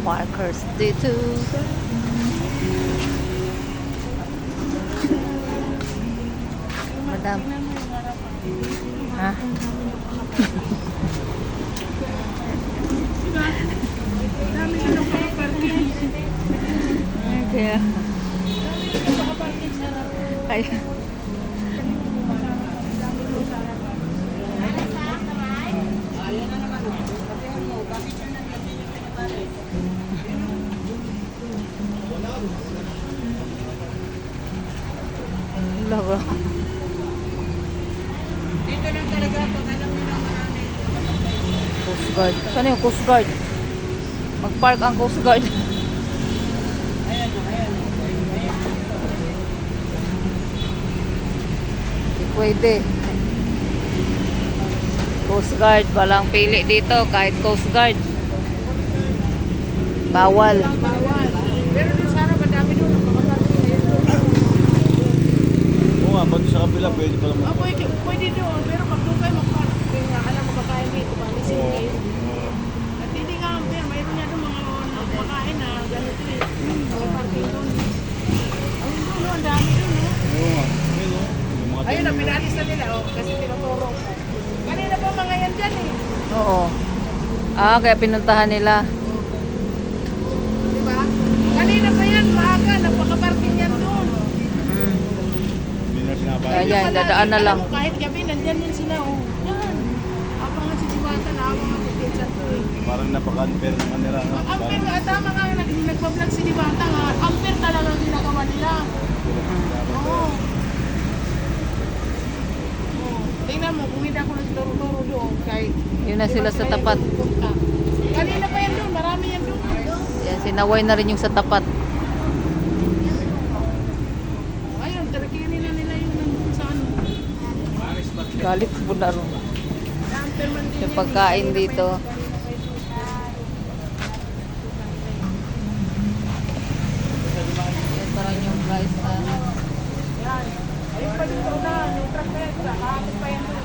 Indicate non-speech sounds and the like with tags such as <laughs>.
parkers dito. Madam. Ha? Dami na lang <laughs> mga parking. Kaya, <laughs> Mga parking sa kaya. Laro. Dito lang talaga pag alam nila marami. Coast Guard. Saan yung Coast Guard? Mag-park ang Coast Guard. Hindi pwede. Coast Guard. Walang pili dito kahit Coast Guard. Bawal. Pero doon sana madami doon ang. Oo nga, ba't sa kapila pwede pa Ah, naman. pwede, pwede doon. Pero pag doon kayo mag-park, kaya nga alam mo kakain dito, palisin Oo. kayo. At hindi nga, pero mayroon nga doon mga makain na ganito eh. Mga parking doon. Ayun doon, ang dami doon, no? Oo nga. Ayun, oh. Yung mga Ayun, na tingin- pinalis na nila, oh, kasi tinuturo. Kanina pa mga yan dyan eh. Oo. Ah, kaya pinuntahan nila. Di ba? Kanina pa yan, maaga, napaka-parking yan doon. Mm. Hindi na sinabahan. Kaya yan, dadaan na lang. Kahit gabi, nandyan yan sila, oh. Yan. Abangan si Diwata na abangan si Pinsan ko eh. Parang napaka-unfair naman nila. No? Ang ampere Parang, nga, tama nga, nag nagpa-vlog si Diwata nga, ampere talaga ang ginagawa nila. Oo. Oo. Tingnan mo, kung hindi ako nagturo-turo doon, kahit... Yun na sila sa tapat. Kanina pa yan doon, marami yan doon. Yan, sinaway na rin yung sa tapat. Ayun, tarakini na nila yung nandun sa ano. Galit po na rin. Yung pagkain dito. Yan parang yung guys na. Ayun pa dito na, yung truck na yan, pa yan.